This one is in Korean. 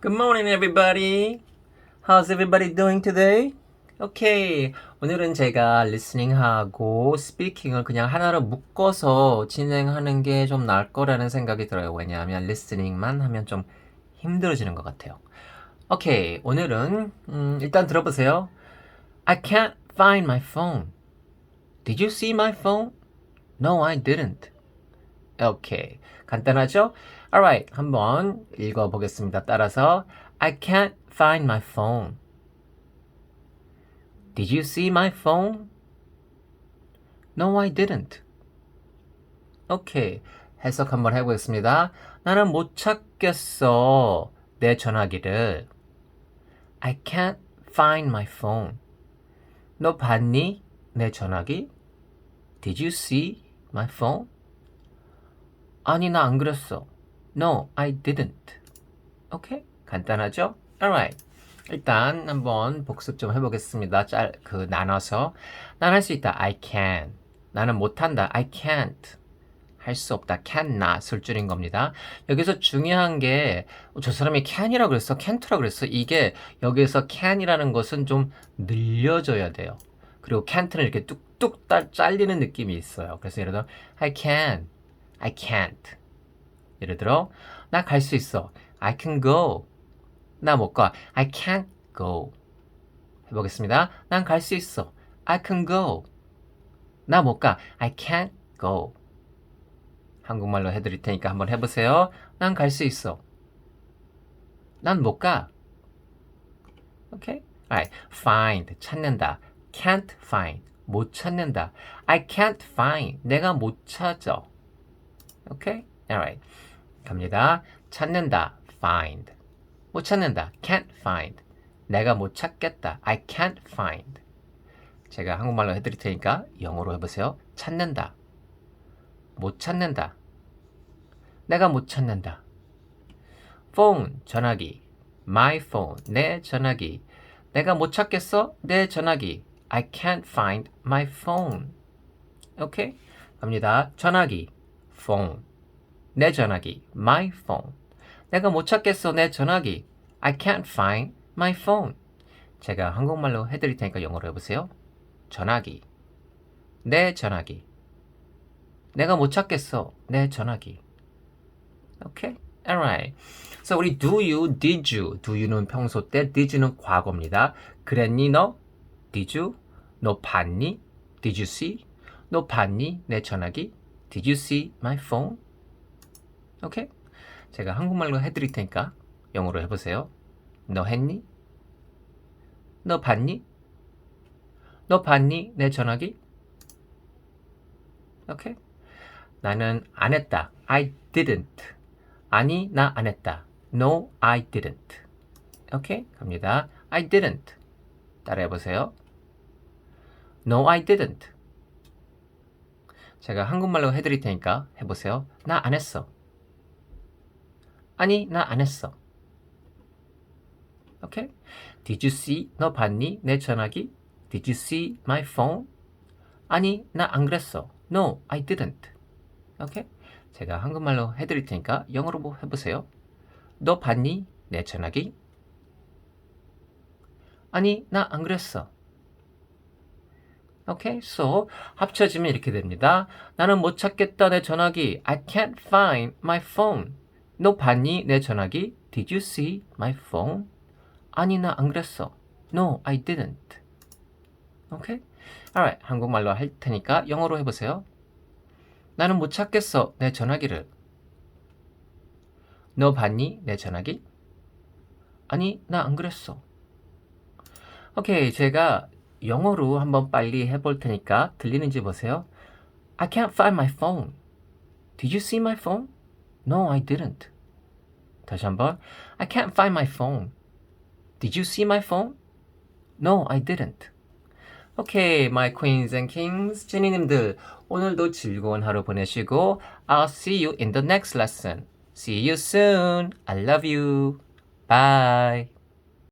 Good morning, everybody. How's everybody doing today? 오케이. 오늘은 제가 리스닝하고 스피킹을 그냥 하나로 묶어서 진행하는 게 좀 나을 거라는 생각이 들어요. 왜냐하면 리스닝만 하면 좀 힘들어지는 것 같아요. 오케이. 오늘은 음, 일단 들어보세요. I can't find my phone. Did you see my phone? No, I didn't. 오케이. 간단하죠? Alright. 한번 읽어보겠습니다. 따라서 I can't find my phone. Did you see my phone? No, I didn't. 오케이. 해석 한번 해보겠습니다. 나는 못 찾겠어. 내 전화기를. I can't find my phone. 너 봤니? 내 전화기? Did you see my phone? 아니, 나 안 그랬어. No, I didn't. 오케이? 간단하죠? Alright. 일단 한번 복습 좀 해보겠습니다. 짤, 그, 나눠서. 난 할 수 있다. I can. 나는 못한다. I can't. 할 수 없다. cannot을 줄인 겁니다. 여기서 중요한 게, 어, 저 사람이 can이라 그랬어? can't라 그랬어? 이게, 여기서 can이라는 것은 좀 늘려져야 돼요. 그리고 can't는 이렇게 뚝뚝 딸, 잘리는 느낌이 있어요. 그래서 예를 들어, I can. I can't. 예를 들어, 나 갈 수 있어. I can go. 나 못 가. I can't go. 해보겠습니다. 난 갈 수 있어. I can go. 나 못 가. I can't go. 한국말로 해드릴 테니까 한번 해보세요. 난 갈 수 있어. 난 못 가. 오케이? Alright. find 찾는다. can't find 못 찾는다. I can't find 내가 못 찾아. 오케이? Alright. 갑니다. 찾는다. find. 못 찾는다. can't find. 내가 못 찾겠다. I can't find. 제가 한국말로 해드릴 테니까 영어로 해보세요. 찾는다. 못 찾는다. 내가 못 찾는다. phone, 전화기. my phone, 내 전화기. 내가 못 찾겠어? 내 전화기. I can't find my phone. 오케이? 갑니다. 전화기. Phone. 내 전화기. my phone. 내가 못 찾겠어. 내 전화기. I can't find my phone. 제가 한국말로 해드릴 테니까 영어로 해보세요. 전화기. 내 전화기. 내가 못 찾겠어. 내 전화기. 오케이? Alright. So 우리 do you, did you. do you는 평소 때, did you는 과거입니다. 그랬니 너? Did you? 너 봤니? Did you see? 너 봤니? 내 전화기? Did you see my phone? 오케이? 제가 한국말로 해드릴 테니까 영어로 해보세요. 너 했니? 너 봤니? 너 봤니? 내 전화기? 오케이? 나는 안 했다. I didn't. 아니, 나 안 했다. No, I didn't. 오케이? 갑니다. I didn't. 따라해 보세요. No, I didn't. 제가 한국말로 해드릴 테니까 해보세요. 나 안 했어. 아니, 나 안 했어. 오케이? Did you see? 너 봤니? 내 전화기? Did you see my phone? 아니, 나 안 그랬어. No, I didn't. 오케이? 제가 한국말로 해드릴 테니까 영어로 뭐 해보세요. 너 봤니? 내 전화기? 아니, 나 안 그랬어. 오케이? So, 합쳐지면 이렇게 됩니다. 나는 못 찾겠다, 내 전화기. I can't find my phone. 너 봤니? 내 전화기? Did you see my phone? 아니, 나 안 그랬어. No, I didn't. 오케이? Alright, 한국말로 할 테니까 영어로 해보세요. 나는 못 찾겠어, 내 전화기를. 너 봤니? 내 전화기? 아니, 나 안 그랬어. 오케이, 제가 영어로 한번 빨리 해볼 테니까 들리는지 보세요. I can't find my phone. Did you see my phone? No, I didn't. 다시 한번. I can't find my phone. Did you see my phone? No, I didn't. 오케이, my queens and kings, 제니님들 오늘도 즐거운 하루 보내시고 I'll see you in the next lesson. See you soon. I love you. Bye.